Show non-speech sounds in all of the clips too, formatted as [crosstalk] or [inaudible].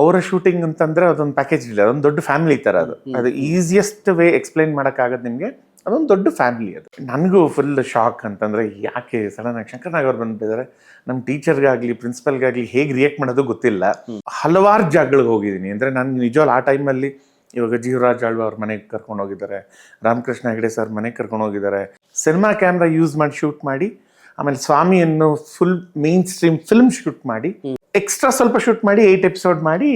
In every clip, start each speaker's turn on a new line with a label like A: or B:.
A: ಅವರ ಶೂಟಿಂಗ್ ಅಂತಂದ್ರೆ ಅದೊಂದು ಪ್ಯಾಕೇಜ್ ಇಲ್ಲ ಅದೊಂದು ದೊಡ್ಡ ಫ್ಯಾಮಿಲಿ ತರ ಅದು. ಅದು ಈಸಿಯೆಸ್ಟ್ ವೇ ಎಕ್ಸ್ಪ್ಲೈನ್ ಮಾಡೋಕ್ಕಾಗದು ನಿಮಗೆ ಅದೊಂದು ದೊಡ್ಡ ಫ್ಯಾಮಿಲಿ ಅದು. ನನಗೂ ಫುಲ್ ಶಾಕ್ ಅಂತಂದ್ರೆ ಯಾಕೆ ಸಡನ್ ಆಗಿ ಶಂಕರ್ ನಾಗ್ ಅವ್ರು ಬಂದ್ಬಿಟ್ಟಿದ್ದಾರೆ ನಮ್ಮ ಟೀಚರ್ಗಾಗ್ಲಿ ಪ್ರಿನ್ಸಿಪಲ್ಗಾಗ್ಲಿ ಹೇಗೆ ರಿಯಾಕ್ಟ್ ಮಾಡೋದು ಗೊತ್ತಿಲ್ಲ. ಹಲವಾರು ಜಾಗಗಳಿಗೆ ಹೋಗಿದ್ದೀನಿ ಅಂದ್ರೆ ನಾನು ನಿಜವಾಗ್ಲೂ ಆ ಟೈಮಲ್ಲಿ ಇವಾಗ ಜೀವರಾಜ್ ಆಳ್ವ ಅವ್ರ ಮನೆಗೆ ಕರ್ಕೊಂಡು ಹೋಗಿದ್ದಾರೆ ರಾಮಕೃಷ್ಣ ಹೆಗಡೆ ಸರ್ ಮನೆಗೆ ಕರ್ಕೊಂಡು ಹೋಗಿದ್ದಾರೆ. ಸಿನಿಮಾ ಕ್ಯಾಮ್ರಾ ಯೂಸ್ ಮಾಡಿ ಶೂಟ್ ಮಾಡಿ ಆಮೇಲೆ ಸ್ವಾಮಿಯನ್ನು full main stream film shoot ಮಾಡಿ ಎಕ್ಸ್ಟ್ರಾ ಸ್ವಲ್ಪ ಶೂಟ್ ಮಾಡಿ ಏಟ್ ಎಪಿಸೋಡ್ ಮಾಡಿ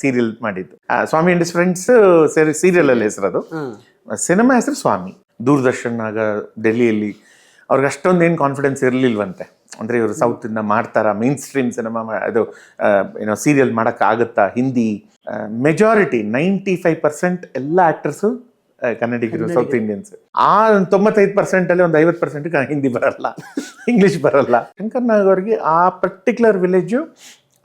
A: ಸೀರಿಯಲ್ ಮಾಡಿದ್ದು. ಸ್ವಾಮಿ ಅಂಡ್ ಫ್ರೆಂಡ್ಸ್ ಸೇರಿ ಸೀರಿಯಲ್ ಅಲ್ಲಿ ಹೆಸರದು. ಸಿನಿಮಾ ಹೆಸರು ಸ್ವಾಮಿ. ದೂರದರ್ಶನ್ ಆಗ ಡೆಲ್ಲಿಯಲ್ಲಿ ಅವ್ರಿಗೆ ಅಷ್ಟೊಂದು ಏನು ಕಾನ್ಫಿಡೆನ್ಸ್ ಇರಲಿಲ್ವಂತೆ. ಅಂದರೆ ಇವರು ಸೌತ್ ಇಂದ ಮಾಡ್ತಾರ ಮೇನ್ ಸ್ಟ್ರೀಮ್ ಸಿನಿಮಾ ಅದು ಏನೋ ಸೀರಿಯಲ್ ಮಾಡೋಕ್ಕಾಗುತ್ತಾ Hindi majority ninety five percent ಎಲ್ಲ ಆಕ್ಟರ್ಸು ಕನ್ನಡಿಗರು ಸೌತ್ ಇಂಡಿಯನ್ಸ್ ಆ ತೊಂಬತ್ತೈದು ಪರ್ಸೆಂಟ್ ಅಲ್ಲಿ ಒಂದು ಐವತ್ತು ಪರ್ಸೆಂಟ್ ಹಿಂದಿ ಬರಲ್ಲ. ಇಂಗ್ಲಿಷ್ ಬರಲ್ಲ. ಶಂಕರ್ ನಾಗ್ ಅವ್ರಿಗೆ ಆ ಪರ್ಟಿಕ್ಯುಲರ್ ವಿಲೇಜು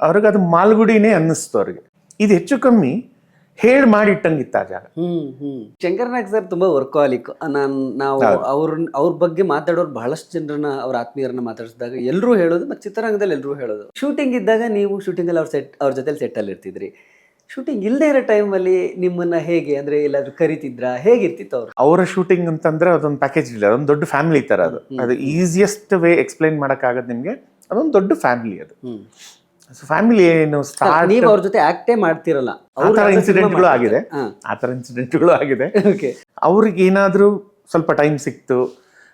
A: ಅವ್ರಿಗೆ ಅದು ಮಾಲ್ಗುಡಿನೇ ಅನ್ನಿಸ್ತು ಅವ್ರಿಗೆ. ಇದು ಹೆಚ್ಚು ಕಮ್ಮಿ ಹೇಳಿ ಮಾಡಿಟ್ಟಂಗಿತ್ತು ಆ ಜಾಗ.
B: ಹ್ಮ್ ಹ್ಮ್. ಶಂಕರ್ನಾಗ್ ಸರ್ ತುಂಬಾ ವರ್ಕಾಲಿಕ್ ನಾನು ನಾವು ಅವ್ರ ಅವ್ರ ಬಗ್ಗೆ ಮಾತಾಡೋರು ಬಹಳಷ್ಟು ಜನರನ್ನ ಅವ್ರ ಆತ್ಮೀಯರನ್ನ ಮಾತಾಡಿಸಿದಾಗ ಎಲ್ಲರೂ ಹೇಳೋದು ಮತ್ತೆ ಚಿತ್ರರಂಗದಲ್ಲಿ ಎಲ್ಲರೂ ಹೇಳೋದು. ಶೂಟಿಂಗ್ ಇದ್ದಾಗ ನೀವು ಶೂಟಿಂಗ್ ಅಲ್ಲಿ ಅವ್ರ ಸೆಟ್ ಅವ್ರ ಜೊತೆ ಸೆಟ್ ಅಲ್ಲಿ ಇರ್ತಿದ್ರಿ. ಶೂಟಿಂಗ್ ಇಲ್ಲದೆ ಇರೋ ಟೈಮಲ್ಲಿ ನಿಮ್ಮನ್ನ ಹೇಗೆ ಅಂದ್ರೆ ಎಲ್ಲಾದ್ರೂ ಕರಿತಿದ್ರ? ಹೇಗಿರ್ತಿತ್ತು ಅವ್ರು?
A: ಅವರ ಶೂಟಿಂಗ್ ಅಂತಂದ್ರೆ ಅದೊಂದು ಪ್ಯಾಕೇಜ್ ಇಲ್ಲ ಅದೊಂದು ದೊಡ್ಡ ಫ್ಯಾಮಿಲಿ ತರ ಅದು. ಅದು ಈಸಿಯೆಸ್ಟ್ ವೇ ಎಕ್ಸ್ಪ್ಲೈನ್ ಮಾಡೋಕ್ಕಾಗದು ನಿಮಗೆ ಅದೊಂದು ದೊಡ್ಡ ಫ್ಯಾಮಿಲಿ ಅದು. ಸೊ ಫ್ಯಾಮಿಲಿ ಏನು ಸ್ಟಾರ್ಟ್
B: ನೀವು ಅವ್ರ ಜೊತೆ ಆಕ್ಟೇ ಮಾಡ್ತಿರಲ್ಲ.
A: ಆ ಥರ ಇನ್ಸಿಡೆಂಟ್ಗಳು ಆಗಿದೆ. ಆ ಥರ ಇನ್ಸಿಡೆಂಟ್ಗಳು ಆಗಿದೆ.
B: ಓಕೆ
A: ಅವ್ರಿಗೆ ಏನಾದರೂ ಸ್ವಲ್ಪ ಟೈಮ್ ಸಿಕ್ತು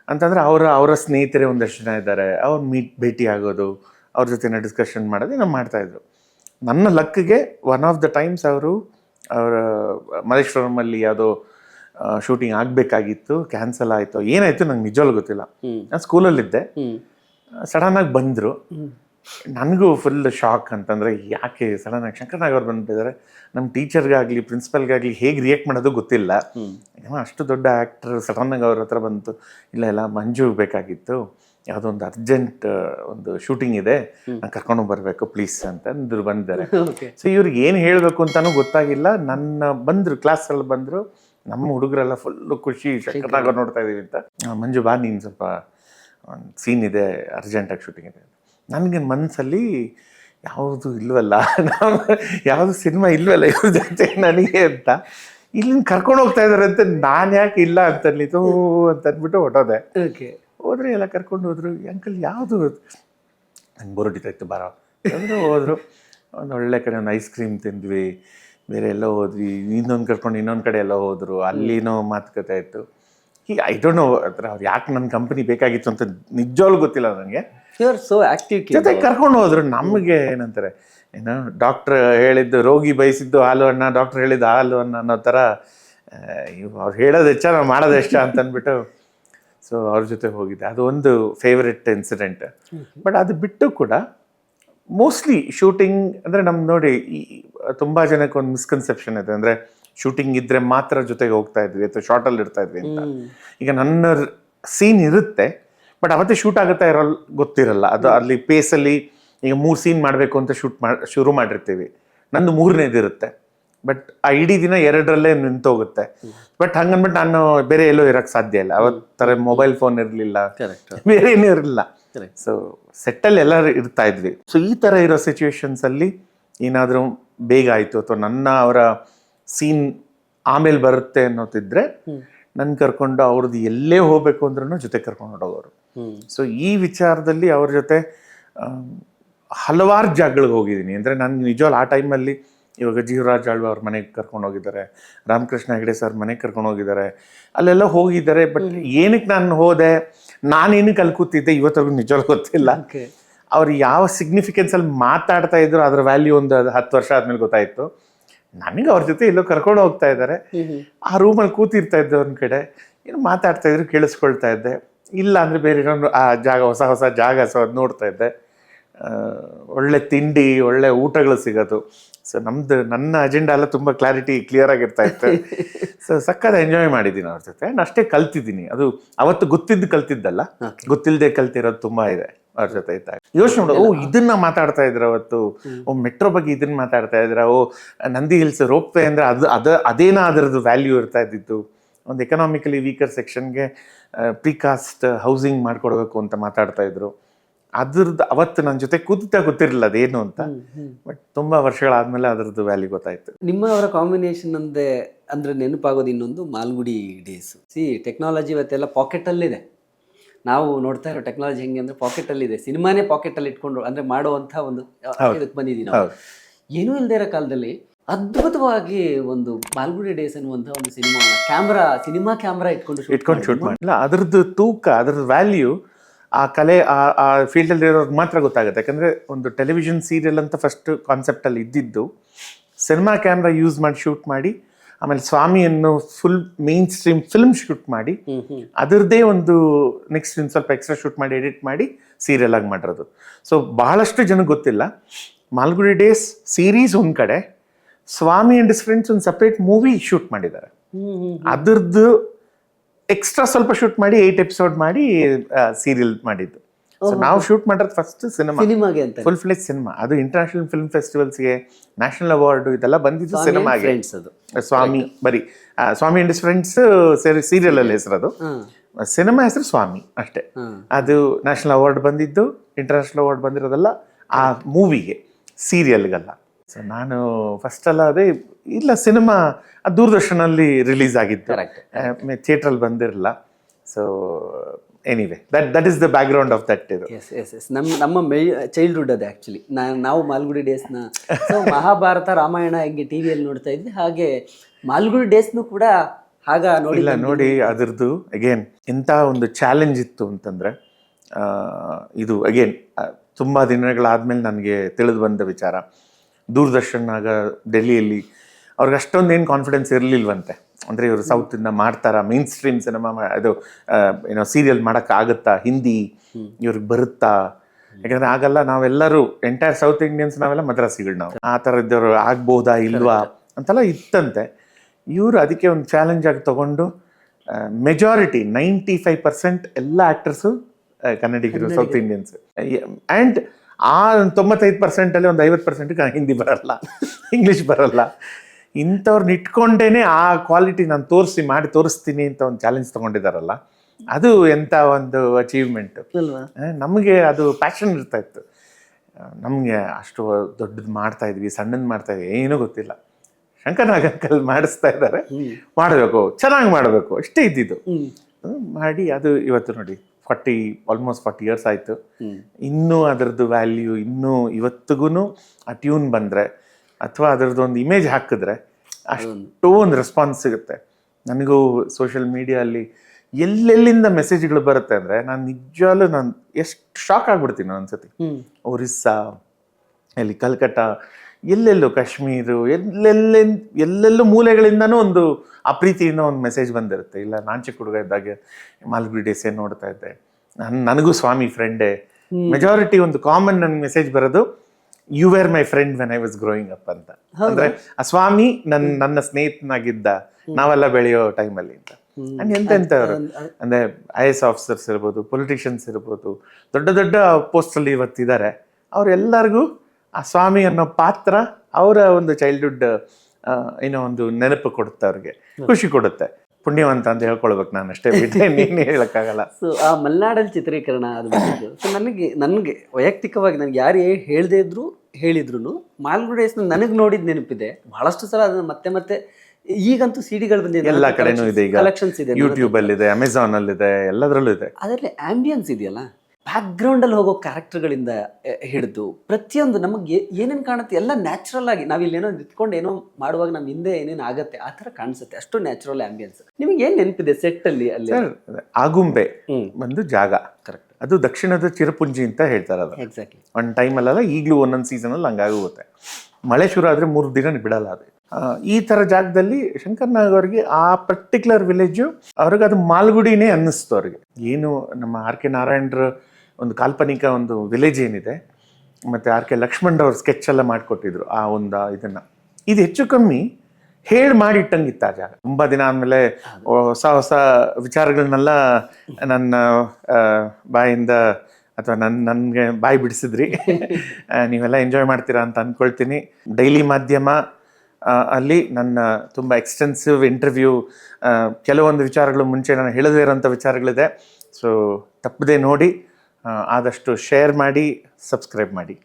A: ಅಂತಂದ್ರೆ ಅವರ ಅವರ ಸ್ನೇಹಿತರೆ ಒಂದಷ್ಟು ಜನ ಇದ್ದಾರೆ. ಅವ್ರು ಮೀಟ್ ಭೇಟಿ ಆಗೋದು ಅವ್ರ ಜೊತೆ ಡಿಸ್ಕಷನ್ ಮಾಡೋದು ಏನೋ ಮಾಡ್ತಾ ಇದ್ರು. ನನ್ನ ಲಕ್ಗೆ ಒನ್ ಆಫ್ ದ ಟೈಮ್ಸ್ ಅವರು ಅವರ ಮಲ್ಲೇಶ್ವರಮಲ್ಲಿ ಯಾವುದೋ ಶೂಟಿಂಗ್ ಆಗಬೇಕಾಗಿತ್ತು ಕ್ಯಾನ್ಸಲ್ ಆಯಿತು ಏನಾಯಿತು ನಂಗೆ ನಿಜವಾಗ್ಲೂ ಗೊತ್ತಿಲ್ಲ. ನಾನು ಸ್ಕೂಲಲ್ಲಿದ್ದೆ
B: ಸಡನ್ನಾಗಿ
A: ಸಡನ್ ಆಗಿ ಬಂದರು. ನನಗೂ ಫುಲ್ ಶಾಕ್ ಅಂತಂದ್ರೆ ಯಾಕೆ ಸಡನ್ ಆಗಿ ಶಂಕರ್ ನಾಗ್ ಅವ್ರು ಬಂದ್ಬಿಟ್ಟಿದ್ದಾರೆ ನಮ್ಮ ಟೀಚರ್ಗಾಗಲಿ ಪ್ರಿನ್ಸಿಪಲ್ಗಾಗಲಿ ಹೇಗೆ ರಿಯಾಕ್ಟ್ ಮಾಡೋದು ಗೊತ್ತಿಲ್ಲ. ಏನೋ ಅಷ್ಟು ದೊಡ್ಡ ಆ್ಯಕ್ಟರ್ ಸಡನ್ ಆಗಿ ಅವ್ರ ಹತ್ರ ಬಂತು. ಇಲ್ಲ ಇಲ್ಲ ಮಂಜು ಬೇಕಾಗಿತ್ತು. ಯಾವುದೋ ಒಂದು ಅರ್ಜೆಂಟ್ ಒಂದು ಶೂಟಿಂಗ್ ಇದೆ ನಾನು ಕರ್ಕೊಂಡು ಬರಬೇಕು ಪ್ಲೀಸ್ ಅಂತ ಅಂದ್ರು ಬಂದಿದ್ದಾರೆ. ಸೊ ಇವ್ರಿಗೆ ಏನು ಹೇಳಬೇಕು ಅಂತಾನೂ ಗೊತ್ತಾಗಿಲ್ಲ. ನನ್ನ ಬಂದರು ಕ್ಲಾಸಲ್ಲಿ ಬಂದರು ನಮ್ಮ ಹುಡುಗರೆಲ್ಲ ಫುಲ್ಲು ಖುಷಿ ಶಂಕರ್ನಾಗ್ ಅವ್ರು ನೋಡ್ತಾ ಇದೀವಿ ಅಂತ. ಮಂಜು ಬಾ ನೀನು ಸ್ವಲ್ಪ ಒಂದು ಸೀನ್ ಇದೆ ಅರ್ಜೆಂಟಾಗಿ ಶೂಟಿಂಗ್ ಇದೆ ನನಗೆ ಮನಸ್ಸಲ್ಲಿ ಯಾವುದು ಇಲ್ವಲ್ಲ. ನಾವು ಯಾವುದು ಸಿನಿಮಾ ಇಲ್ವಲ್ಲ ಇವ್ರ ಜೊತೆ ನನಗೆ ಅಂತ. ಇಲ್ಲಿ ಕರ್ಕೊಂಡು ಹೋಗ್ತಾ ಇದಾರೆ ಅಂತ ನಾನು ಯಾಕೆ ಇಲ್ಲ ಅಂತನ್ಲಿತು ಅಂತ ಅಂದ್ಬಿಟ್ಟು ಹೊಟ್ಟೋದೆ
B: ಓಕೆ
A: ಹೋದ್ರೆ ಎಲ್ಲ ಕರ್ಕೊಂಡು ಹೋದ್ರು. ಅಂಕಲ್ ಯಾವುದು ನಂಗೆ ಬೋರ್ ಇತ್ತು ಬರ. ಅಂದ್ರೆ ಹೋದ್ರು. ಒಂದು ಒಳ್ಳೆ ಕಡೆ ಒಂದು ಐಸ್ ಕ್ರೀಮ್ ತಿಂದ್ವಿ. ಬೇರೆ ಎಲ್ಲ ಹೋದ್ವಿ. ಇನ್ನೊಂದು ಕರ್ಕೊಂಡು ಇನ್ನೊಂದು ಕಡೆ ಎಲ್ಲ ಹೋದರು. ಅಲ್ಲಿನೋ ಮಾತುಕತೆ ಆಯಿತು. ಹೀಗೆ ಐ ಡೋಂಟ್ ನೋ ಹತ್ರ ಅವ್ರು ಯಾಕೆ ನನ್ನ ಕಂಪನಿ ಬೇಕಾಗಿತ್ತು ಅಂತ ನಿಜವಾಗ್ಲೂ ಗೊತ್ತಿಲ್ಲ ನನಗೆ
B: ಯುವರ್ ಸೋ ಆಕ್ಟಿವ್
A: ಜೊತೆ ಕರ್ಕೊಂಡು ಹೋದ್ರು. ನಮಗೆ ಏನಂತಾರೆ ಏನೋ ಡಾಕ್ಟ್ರ್ ಹೇಳಿದ್ದು ರೋಗಿ ಬಯಸಿದ್ದು ಹಾಲು ಅಣ್ಣ ಡಾಕ್ಟ್ರ್ ಹೇಳಿದ್ದು ಹಾಲು ಅಣ್ಣ ಅನ್ನೋ ಥರ ಅವ್ರು ಹೇಳೋದು ಹೆಚ್ಚ ನಾವು ಮಾಡೋದು ಎಷ್ಟ ಅಂತ ಅಂದ್ಬಿಟ್ಟು ಸೊ ಅವ್ರ ಜೊತೆ ಹೋಗಿದ್ದೆ. ಅದು ಒಂದು ಫೇವ್ರೆಟ್ ಇನ್ಸಿಡೆಂಟ್ ಬಟ್ ಅದು ಬಿಟ್ಟು ಕೂಡ ಮೋಸ್ಟ್ಲಿ ಶೂಟಿಂಗ್ ಅಂದರೆ ನಮ್ಮ ನೋಡಿ ಈ ತುಂಬ ಜನಕ್ಕೆ ಒಂದು ಮಿಸ್ಕನ್ಸೆಪ್ಷನ್ ಇದೆ. ಅಂದರೆ ಶೂಟಿಂಗ್ ಇದ್ರೆ ಮಾತ್ರ ಜೊತೆಗೆ ಹೋಗ್ತಾ ಇದ್ವಿ ಅಥವಾ ಶಾರ್ಟಲ್ಲಿ ಇರ್ತಾ ಇದ್ವಿ ಅಂತ. ಈಗ ನನ್ನ ಸೀನ್ ಇರುತ್ತೆ ಬಟ್ ಅವತ್ತೇ ಶೂಟ್ ಆಗುತ್ತಾ ಇರಲ್ಲ ಗೊತ್ತಿರಲ್ಲ. ಅದು ಅಲ್ಲಿ ಪೇಸಲ್ಲಿ ಈಗ ಮೂರು ಸೀನ್ ಮಾಡಬೇಕು ಅಂತ ಶೂಟ್ ಮಾಡಿ ಶುರು ಮಾಡಿರ್ತೀವಿ. ನಂದು ಮೂರನೇದಿರುತ್ತೆ. ಬಟ್ ಆ ಇಡೀ ದಿನ ಎರಡರಲ್ಲೇ ನಿಂತೋಗುತ್ತೆ. ಬಟ್ ಹಂಗನ್ಬಿಟ್ಟು ನಾನು ಬೇರೆ ಎಲ್ಲೋ ಇರಕ್ಕೆ ಸಾಧ್ಯ ಇಲ್ಲ. ಅವತ್ತು ಥರ ಮೊಬೈಲ್ ಫೋನ್ ಇರಲಿಲ್ಲ.
B: ಕರೆಕ್ಟ್
A: ಬೇರೆ ಏನೂ ಇರಲಿಲ್ಲ. ಸೊ ಸೆಟ್ಟಲ್ಲಿ ಎಲ್ಲರೂ ಇರ್ತಾ ಇದ್ವಿ. ಸೊ ಈ ಥರ ಇರೋ ಸಿಚುವೇಶನ್ಸಲ್ಲಿ ಏನಾದರೂ ಬೇಗ ಆಯಿತು ಅಥವಾ ನನ್ನ ಅವರ ಸೀನ್ ಆಮೇಲೆ ಬರುತ್ತೆ ಅನ್ನೋತಿದ್ರೆ ನನ್ನ ಕರ್ಕೊಂಡು ಅವ್ರದ್ದು ಎಲ್ಲೇ ಹೋಗ್ಬೇಕು ಅಂದ್ರೂ ಜೊತೆ ಕರ್ಕೊಂಡು
B: ಹ್ಮ್.
A: ಸೊ ಈ ವಿಚಾರದಲ್ಲಿ ಅವ್ರ ಜೊತೆ ಹಲವಾರು ಜಾಗಗಳಿಗೆ ಹೋಗಿದ್ದೀನಿ. ಅಂದರೆ ನಾನು ನಿಜವಾಗ್ಲೂ ಆ ಟೈಮಲ್ಲಿ ಇವಾಗ ಜೀವರಾಜ್ ಆಳ್ವ ಅವ್ರ ಮನೆಗೆ ಕರ್ಕೊಂಡು ಹೋಗಿದ್ದಾರೆ ರಾಮಕೃಷ್ಣ ಹೆಗಡೆ ಸರ್ ಮನೆಗೆ ಕರ್ಕೊಂಡು ಹೋಗಿದ್ದಾರೆ ಅಲ್ಲೆಲ್ಲ ಹೋಗಿದ್ದಾರೆ ಬಟ್ ಏನಕ್ಕೆ ನಾನು ಹೋದೆ ನಾನೇನಕ್ಕೆ ಅಲ್ಲಿ ಕೂತಿದ್ದೆ ಇವತ್ತರೆಗೂ ನಿಜವಾಗ್ಲೂ ಗೊತ್ತಿಲ್ಲ. ಅವ್ರು ಯಾವ ಸಿಗ್ನಿಫಿಕೆನ್ಸಲ್ಲಿ ಮಾತಾಡ್ತಾ ಇದ್ರು ಅದರ ವ್ಯಾಲ್ಯೂ ಒಂದು ಹತ್ತು ವರ್ಷ ಆದ್ಮೇಲೆ ಗೊತ್ತಾಯಿತು. ನನಗೆ ಅವ್ರ ಜೊತೆ ಎಲ್ಲೋ ಕರ್ಕೊಂಡು ಹೋಗ್ತಾ ಇದ್ದಾರೆ. ಆ ರೂಮಲ್ಲಿ ಕೂತಿರ್ತಾ ಇದ್ದೆ ಒಂದ್ ಕಡೆ ಏನು ಮಾತಾಡ್ತಾ ಇದ್ರು ಕೇಳಿಸ್ಕೊಳ್ತಾ ಇದ್ದೆ. ಇಲ್ಲ ಅಂದರೆ ಬೇರೆ ಇನ್ನೊಂದು ಆ ಜಾಗ ಹೊಸ ಹೊಸ ಜಾಗ ಸೊ ಅದು ನೋಡ್ತಾ ಇದ್ದೆ. ಒಳ್ಳೆ ತಿಂಡಿ ಒಳ್ಳೆ ಊಟಗಳು ಸಿಗೋದು. ಸೊ ನಮ್ದು ನನ್ನ ಅಜೆಂಡಾ ಎಲ್ಲ ತುಂಬ ಕ್ಲಾರಿಟಿ ಕ್ಲಿಯರ್ ಆಗಿರ್ತಾ ಇತ್ತು. ಸೊ ಸಕ್ಕದ ಎಂಜಾಯ್ ಮಾಡಿದ್ದೀನಿ ಅವ್ರ ಜೊತೆ. ಆ್ಯಂಡ್ ಅಷ್ಟೇ ಕಲ್ತಿದ್ದೀನಿ. ಅದು ಅವತ್ತು ಗೊತ್ತಿದ್ದು ಕಲ್ತಿದ್ದಲ್ಲ. ಗೊತ್ತಿಲ್ಲದೆ ಕಲ್ತಿರೋದು ತುಂಬಾ ಇದೆ ಅವ್ರ ಜೊತೆ ಇದ್ದಾಗ. ಯೋಚನೆ ಮಾಡು. ಓ ಇದನ್ನ ಮಾತಾಡ್ತಾ ಇದ್ರ ಅವತ್ತು. ಓ ಮೆಟ್ರೋ ಬಗ್ಗೆ ಇದನ್ನ ಮಾತಾಡ್ತಾ ಇದ್ರ? ಓ ನಂದಿ ಹಿಲ್ಸ್ ರೋಪ್ವೇ ಅಂದ್ರೆ ಅದು ಅದ ಅದೇನ ಅದರದ್ದು ವ್ಯಾಲ್ಯೂ ಇರ್ತಾ ಇದ್ದಿತ್ತು ಒಂದು ಎಕನಾಮಿಕಲಿ ವೀಕರ್ ಸೆಕ್ಷನ್ಗೆ ಪ್ರಿಕಾಸ್ಟ್ ಹೌಸಿಂಗ್ ಮಾಡ್ಕೊಡ್ಬೇಕು ಅಂತ ಮಾತಾಡ್ತಾ ಇದ್ರು. ಅದ್ರದ್ದು ಅವತ್ತು ನನ್ನ ಜೊತೆ ಕೂತ ಗೊತ್ತಿರಲಿಲ್ಲ ಅದೇನು ಅಂತ. ಬಟ್ ತುಂಬಾ ವರ್ಷಗಳಾದ್ಮೇಲೆ ಅದ್ರದ್ದು ವ್ಯಾಲ್ಯೂ ಗೊತ್ತಾಯ್ತು.
B: ನಿಮ್ಮ ಅವರ ಕಾಂಬಿನೇಷನ್ ಅಂದೆ ಅಂದ್ರೆ ನೆನಪಾಗೋದು ಇನ್ನೊಂದು ಮಾಲ್ಗುಡಿ ಡೇಸ್ ಸಿ ಟೆಕ್ನಾಲಜಿ ಇವತ್ತೆಲ್ಲ ಪಾಕೆಟ್ ಅಲ್ಲಿದೆ. ನಾವು ನೋಡ್ತಾ ಇರೋ ಟೆಕ್ನಾಲಜಿ ಹೆಂಗೆ ಅಂದ್ರೆ ಪಾಕೆಟ್ ಅಲ್ಲಿ ಇದೆ ಸಿನಿಮಾನೇ ಪಾಕೆಟ್ ಅಲ್ಲಿ ಇಟ್ಕೊಂಡು ಅಂದ್ರೆ ಮಾಡುವಂತ ಒಂದು ಇದಕ್ಕೆ ಬಂದಿದ್ದೀವಿ ನಾವು. ಏನೂ ಇಲ್ಲದೆ ಇರೋ ಕಾಲದಲ್ಲಿ ಅದ್ಭುತವಾಗಿ ಒಂದು ಮಾಲ್ಗುಡಿ ಡೇಸ್ ಅನ್ನುವಂತ ಒಂದು ಸಿನಿಮಾ ಕ್ಯಾಮ್ರಾ ಸಿನಿಮಾ ಕ್ಯಾಮ್ರಾ ಇಟ್ಕೊಂಡು
A: ಇಟ್ಕೊಂಡು ಶೂಟ್. ಮಾಡಿಲ್ಲ ಅದ್ರದ್ದು ತೂಕ ಅದ್ರದ್ದು ವ್ಯಾಲ್ಯೂ ಆ ಕಲೆ ಆ ಆ ಫೀಲ್ಡಲ್ಲಿ ಇರೋರ್ಗೆ ಮಾತ್ರ ಗೊತ್ತಾಗುತ್ತೆ. ಯಾಕಂದರೆ ಒಂದು ಟೆಲಿವಿಷನ್ ಸೀರಿಯಲ್ ಅಂತ ಫಸ್ಟ್ ಕಾನ್ಸೆಪ್ಟಲ್ಲಿ ಇದ್ದಿದ್ದು ಸಿನಿಮಾ ಕ್ಯಾಮ್ರಾ ಯೂಸ್ ಮಾಡಿ ಶೂಟ್ ಮಾಡಿ ಆಮೇಲೆ ಸ್ವಾಮಿಯನ್ನು full main stream film shoot ಮಾಡಿ ಅದರದ್ದೇ ಒಂದು ನೆಕ್ಸ್ಟ್ ಇನ್ನು ಸ್ವಲ್ಪ ಎಕ್ಸ್ಟ್ರಾ ಶೂಟ್ ಮಾಡಿ ಎಡಿಟ್ ಮಾಡಿ ಸೀರಿಯಲ್ ಆಗಿ ಮಾಡಿರೋದು. ಸೊ ಬಹಳಷ್ಟು ಜನಕ್ಕೆ ಗೊತ್ತಿಲ್ಲ. ಮಾಲ್ಗುಡಿ ಡೇಸ್ ಸೀರೀಸ್ ಒಂದು ಕಡೆ ಸ್ವಾಮಿ ಅಂಡ್ ಫ್ರೆಂಡ್ಸ್ ಒಂದು ಸಪ್ರೇಟ್ ಮೂವಿ ಶೂಟ್ ಮಾಡಿದ್ದಾರೆ. ಅದ್ರದ್ದು ಎಕ್ಸ್ಟ್ರಾ ಸ್ವಲ್ಪ ಶೂಟ್ ಮಾಡಿ ಏಟ್ ಎಪಿಸೋಡ್ ಮಾಡಿ ಸೀರಿಯಲ್ ಮಾಡಿದ್ದು. ಸೊ ನಾವು ಶೂಟ್ ಮಾಡಿರೋದು ಫಸ್ಟ್ ಸಿನಿಮಾ
B: ಸಿನಿಮಾಗೆ ಅಂತ.
A: ಫುಲ್ ಫ್ಲೆಜ್ ಸಿನಿಮಾ ಅದು ಇಂಟರ್ನ್ಯಾಷನಲ್ ಫಿಲ್ಮ್ ಫೆಸ್ಟಿವಲ್ಸ್ಗೆ ನ್ಯಾಷನಲ್ ಅವಾರ್ಡ್ ಇದೆಲ್ಲ ಬಂದಿದ್ದು ಸಿನಿಮಾಗೆ ಸ್ವಾಮಿ ಬರಿ ಸ್ವಾಮಿ ಅಂಡ್ ಫ್ರೆಂಡ್ಸ್ ಸೀರಿಯಲ್ ಅಲ್ಲಿ ಹೆಸರದು.
B: ಅದು
A: ಸಿನಿಮಾ ಹೆಸರು ಸ್ವಾಮಿ ಅಷ್ಟೇ. ಅದು ನ್ಯಾಷನಲ್ ಅವಾರ್ಡ್ ಬಂದಿದ್ದು ಇಂಟರ್ನ್ಯಾಷನಲ್ ಅವಾರ್ಡ್ ಬಂದಿರೋದೆಲ್ಲ ಆ ಮೂವಿಗೆ ಸೀರಿಯಲ್ಗಲ್ಲ ಸೊ ನಾನು ಫಸ್ಟ್ ಅಲ್ಲ ಅದೇ ಇಲ್ಲ ಸಿನಿಮಾ ದೂರದರ್ಶನಲ್ಲಿ ರಿಲೀಸ್ ಆಗಿತ್ತು. ಥಿಯೇಟ್ರಲ್ಲಿ ಬಂದಿರಲಿಲ್ಲ so anyway that that is the background of that ಇದು.
B: ಎಸ್ ಎಸ್ ಎಸ್ ನಮ್ಮ ನಮ್ಮ ಮೈ ಚೈಲ್ಡ್ಹುಡ್ ಅದೇ ಆ್ಯಕ್ಚುಲಿ ನಾವು ಮಾಲ್ಗುಡಿ ಡೇಸ್ನ ಸೊ ಮಹಾಭಾರತ ರಾಮಾಯಣ ಹೆಂಗೆ ಟಿ ವಿಯಲ್ಲಿ ನೋಡ್ತಾ ಇದ್ವಿ. ಹಾಗೆ ಮಾಲ್ಗುಡಿ ಡೇಸ್ನು ಕೂಡ ಹಾಗ ನೋಡಿ
A: ಇಲ್ಲ ನೋಡಿ ಅದರದ್ದು ಅಗೇನ್ ಎಂಥ ಒಂದು ಚಾಲೆಂಜ್ ಇತ್ತು ಅಂತಂದರೆ ಇದು ಅಗೇನ್ ತುಂಬ ದಿನಗಳಾದಮೇಲೆ ನನಗೆ ತಿಳಿದು ಬಂದ ವಿಚಾರ. ದೂರದರ್ಶನ್ ಆಗ ಡೆಲ್ಲಿಯಲ್ಲಿ ಅವ್ರಿಗೆ ಅಷ್ಟೊಂದು ಏನು ಕಾನ್ಫಿಡೆನ್ಸ್ ಇರಲಿಲ್ವಂತೆ. ಅಂದರೆ ಇವರು ಸೌತಿಂದ ಮಾಡ್ತಾರಾ ಮೇನ್ ಸ್ಟ್ರೀಮ್ ಸಿನಿಮಾ ಅದು ಏನೋ ಸೀರಿಯಲ್ ಮಾಡೋಕ್ಕಾಗುತ್ತಾ ಹಿಂದಿ ಇವ್ರಿಗೆ ಬರುತ್ತಾ? ಯಾಕಂದ್ರೆ ಆಗಲ್ಲ ನಾವೆಲ್ಲರೂ ಎಂಟೈರ್ ಸೌತ್ ಇಂಡಿಯನ್ಸ್ ನಾವೆಲ್ಲ ಮದ್ರಾಸಿಗಳು ನಾವು. ಆ ಥರ ಇದ್ದವರು ಆಗ್ಬೋದಾ ಇಲ್ವಾ? ಅಂತೆಲ್ಲ ಇತ್ತಂತೆ. ಇವರು ಅದಕ್ಕೆ ಒಂದು ಚಾಲೆಂಜ್ ಆಗಿ ತಗೊಂಡು ಮೆಜಾರಿಟಿ ನೈಂಟಿ ಫೈವ್ ಪರ್ಸೆಂಟ್ ಎಲ್ಲ ಆ್ಯಕ್ಟರ್ಸು ಕನ್ನಡಿಗರು ಸೌತ್ ಇಂಡಿಯನ್ಸ್ ಆ್ಯಂಡ್ ಆ ತೊಂಬತ್ತೈದು ಪರ್ಸೆಂಟಲ್ಲಿ ಒಂದು ಐವತ್ತು ಪರ್ಸೆಂಟ್ ಹಿಂದಿ ಬರಲ್ಲ. ಇಂಗ್ಲೀಷ್ ಬರಲ್ಲ. ಇಂಥವ್ರನ್ನ ಇಟ್ಕೊಂಡೇನೆ ಆ ಕ್ವಾಲಿಟಿ ನಾನು ತೋರಿಸಿ ಮಾಡಿ ತೋರಿಸ್ತೀನಿ ಅಂತ ಒಂದು ಚಾಲೆಂಜ್ ತೊಗೊಂಡಿದ್ದಾರಲ್ಲ ಅದು ಎಂಥ ಒಂದು ಅಚೀವ್ಮೆಂಟ್ ನಮಗೆ ಅದು ಪ್ಯಾಷನ್ ಇರ್ತಾ ಇತ್ತು. ನಮಗೆ ಅಷ್ಟು ದೊಡ್ಡದು ಮಾಡ್ತಾ ಇದ್ವಿ ಸಣ್ಣದು ಮಾಡ್ತಾ ಇದ್ವಿ ಏನೂ ಗೊತ್ತಿಲ್ಲ. ಶಂಕರನಾಗ್ ಅಂಕಲ್ ಮಾಡಿಸ್ತಾ ಇದ್ದಾರೆ. ಮಾಡಬೇಕು ಚೆನ್ನಾಗಿ ಮಾಡಬೇಕು ಅಷ್ಟೇ ಇದ್ದಿದ್ದು. ಮಾಡಿ ಅದು ಇವತ್ತು ನೋಡಿ. ಫಾರ್ಟಿ ಆಲ್ಮೋಸ್ಟ್ ಫಾರ್ಟಿ ಇಯರ್ಸ್ ಆಯಿತು. ಇನ್ನೂ ಅದರದ್ದು ವ್ಯಾಲ್ಯೂ ಇನ್ನೂ ಇವತ್ತಿಗೂ ಆ ಟ್ಯೂನ್ ಬಂದರೆ ಅಥವಾ ಅದರದ್ದು ಒಂದು ಇಮೇಜ್ ಹಾಕಿದ್ರೆ ಅಷ್ಟೋ ಒಂದು ರೆಸ್ಪಾನ್ಸ್ ಸಿಗುತ್ತೆ. ನನಗೂ ಸೋಷಿಯಲ್ ಮೀಡಿಯಲ್ಲಿ ಎಲ್ಲೆಲ್ಲಿಂದ ಮೆಸೇಜ್ಗಳು ಬರುತ್ತೆ ಅಂದರೆ ನಾನು ನಿಜವಾಗ್ಲೂ ನಾನು ಎಷ್ಟು ಶಾಕ್ ಆಗ್ಬಿಡ್ತೀನಿ ಒಂದ್ಸತಿ.
B: ಹ್ಮ್.
A: ಒರಿಸ್ಸಾ ಎಲ್ಲಿ ಕಲ್ಕಟ್ಟ ಎಲ್ಲೆಲ್ಲೋ ಕಾಶ್ಮೀರು ಎಲ್ಲೆಲ್ಲೆ ಎಲ್ಲೆಲ್ಲೂ ಮೂಲೆಗಳಿಂದನೂ ಒಂದು ಅಪ್ರೀತಿಯಿಂದ ಪ್ರೀತಿಯಿಂದ ಒಂದು ಮೆಸೇಜ್ ಬಂದಿರುತ್ತೆ. ಇಲ್ಲ ನಾನು ಚಿಕ್ಕ ಹುಡುಗ ಇದ್ದಾಗ ಮಾಲ್ಗುಡಿ ಡೇಸೇ ನೋಡ್ತಾ ಇದ್ದೆ. ನನ್ ನನಗೂ ಸ್ವಾಮಿ ಫ್ರೆಂಡೇ ಮೆಜಾರಿಟಿ ಒಂದು ಕಾಮನ್ ನನ್ಗೆ ಮೆಸೇಜ್ ಬರೋದು you were my friend when I was growing up ಅಂತ. ಅಂದ್ರೆ ಆ ಸ್ವಾಮಿ ನನ್ನ ನನ್ನ ಸ್ನೇಹಿತನಾಗಿದ್ದ. ನಾವೆಲ್ಲ ಬೆಳೆಯೋ ಟೈಮಲ್ಲಿ ಅಂತ. ಅಂಡ್ ಎಂತೆಂಥವ್ರು ಅಂದ್ರೆ ಐ ಎಸ್ ಆಫೀಸರ್ಸ್ ಇರ್ಬೋದು ಪೊಲಿಟಿಷಿಯನ್ಸ್ ಇರ್ಬೋದು ದೊಡ್ಡ ದೊಡ್ಡ ಪೋಸ್ಟಲ್ಲಿ ಇವತ್ತಿದ್ದಾರೆ. ಅವ್ರೆಲ್ಲರಿಗೂ ಆ ಸ್ವಾಮಿ ಅನ್ನೋ ಪಾತ್ರ ಅವರ ಒಂದು ಚೈಲ್ಡ್ಹುಡ್ ಏನೋ ಒಂದು ನೆನಪು ಕೊಡುತ್ತೆ ಅವ್ರಿಗೆ ಖುಷಿ ಕೊಡುತ್ತೆ. ಪುಣ್ಯವಂತ ಅಂತ ಹೇಳ್ಕೊಳ್ಬೇಕು ನಾನು ಅಷ್ಟೇ ಬಿಟ್ಟೆ [laughs] ನೀನು ಹೇಳಕ್ಕಾಗಲ್ಲ.
B: ಸೊ ಆ ಮಲೆನಾಡಲ್ಲಿ ಚಿತ್ರೀಕರಣ ಅದು ಬಂದಿದ್ದು. ಸೊ ನನಗೆ ನನಗೆ ವೈಯಕ್ತಿಕವಾಗಿ ನನಗೆ ಯಾರು ಹೇಳದೇ ಇದ್ರು ಹೇಳಿದ್ರು ಮಾಲ್ಗುಡೇಸ್ನ ನನಗೆ ನೋಡಿದ ನೆನಪಿದೆ. ಬಹಳಷ್ಟು ಸಲ ಅದನ್ನ ಮತ್ತೆ ಮತ್ತೆ ಈಗಂತೂ ಸಿಡಿಗಳು ಬಂದಿದೆ.
A: ಎಲ್ಲ ಕಡೆನೂ ಇದೆ ಈಗ.
B: ಕಲೆಕ್ಷನ್ಸ್ ಇದೆ.
A: ಯೂಟ್ಯೂಬ್ ಅಲ್ಲಿ ಇದೆ ಅಮೆಝಾನ್ ಅಲ್ಲಿ ಇದೆ ಎಲ್ಲದರಲ್ಲೂ ಇದೆ.
B: ಅದರಲ್ಲಿ ಆಂಬಿಯನ್ಸ್ ಇದೆಯಲ್ಲ? ಬ್ಯಾಕ್ಗ್ರೌಂಡ್ ಅಲ್ಲಿ ಹೋಗೋ ಕ್ಯಾರೆಕ್ಟರ್ಗಳಿಂದ ಹಿಡಿದು ಪ್ರತಿಯೊಂದು ನಮಗೆ ಏನೇನು ಕಾಣುತ್ತೆ ಎಲ್ಲ ನ್ಯಾಚುರಲ್ ಆಗಿ ನಾವು ಇಲ್ಲೇನೋ ನಿಂತ್ಕೊಂಡು ಏನೋ ಮಾಡುವಾಗ ನಮ್ಮ ಹಿಂದೆ ಏನೇನು ಆಗುತ್ತೆ ಆ ಥರ ಕಾಣಿಸುತ್ತೆ. ಅಷ್ಟು ನ್ಯಾಚುರಲ್ ಆಂಬಿಯನ್ಸ್ ನಿಮಗೆ ಏನು ನೆನಪಿದೆ ಸೆಟ್ ಅಲ್ಲಿ?
A: ಆಗುಂಬೆ ಒಂದು ಜಾಗ.
B: ಕರೆಕ್ಟ್
A: ಅದು ದಕ್ಷಿಣದ ಚಿರಪುಂಜಿ ಅಂತ ಹೇಳ್ತಾರೆ ಅದು.
B: ಎಕ್ಸಾಕ್ಟ್ಲಿ
A: ಒಂದು ಟೈಮಲ್ಲೆಲ್ಲ ಈಗಲೂ ಒಂದೊಂದು ಸೀಸನಲ್ಲಿ ಹಂಗಾಗುತ್ತೆ ಮಳೆ ಶುರು ಆದರೆ ಮೂರು ದಿನ ಬಿಡಲ್ಲ ಅದು. ಈ ಥರ ಜಾಗದಲ್ಲಿ ಶಂಕರ್ನಾಗ್ ಅವ್ರಿಗೆ ಆ ಪರ್ಟಿಕ್ಯುಲರ್ ವಿಲೇಜು ಅವ್ರಿಗೆ ಅದು ಮಾಲ್ಗುಡಿನೇ ಅನ್ನಿಸ್ತು ಅವ್ರಿಗೆ. ಏನು ನಮ್ಮ ಆರ್ ಕೆ ನಾರಾಯಣರ ಒಂದು ಕಾಲ್ಪನಿಕ ಒಂದು ವಿಲೇಜ್ ಏನಿದೆ ಮತ್ತು ಆರ್ ಕೆ ಲಕ್ಷ್ಮಣ್ ಅವ್ರ ಸ್ಕೆಚ್ ಎಲ್ಲ ಮಾಡಿಕೊಟ್ಟಿದ್ರು ಆ ಒಂದು ಇದನ್ನು. ಇದು ಹೆಚ್ಚು ಕಮ್ಮಿ ಹೇಳಿ ಮಾಡಿಟ್ಟಂಗಿತ್ತು ಆ ಜಾಗ. ತುಂಬ ದಿನ ಆದಮೇಲೆ ಹೊಸ ಹೊಸ ವಿಚಾರಗಳನ್ನೆಲ್ಲ ನನ್ನ ಬಾಯಿಂದ ಅಥವಾ ನನ್ನ ನನಗೆ ಬಾಯಿ ಬಿಡಿಸಿದ್ರಿ. ನೀವೆಲ್ಲ ಎಂಜಾಯ್ ಮಾಡ್ತೀರಾ ಅಂತ ಅಂದ್ಕೊಳ್ತೀನಿ ಡೈಲಿ ಮಾಧ್ಯಮ ಅಲ್ಲಿ ನನ್ನ ತುಂಬ ಎಕ್ಸ್ಟೆನ್ಸಿವ್ ಇಂಟರ್ವ್ಯೂ ಕೆಲವೊಂದು ವಿಚಾರಗಳು ಮುಂಚೆ ನಾನು ಹೇಳದೇ ಇರೋಂಥ ವಿಚಾರಗಳಿದೆ. ಸೊ ತಪ್ಪದೆ ನೋಡಿ ಆದಷ್ಟು ಶೇರ್ ಮಾಡಿ ಸಬ್ಸ್ಕ್ರೈಬ್ ಮಾಡಿ.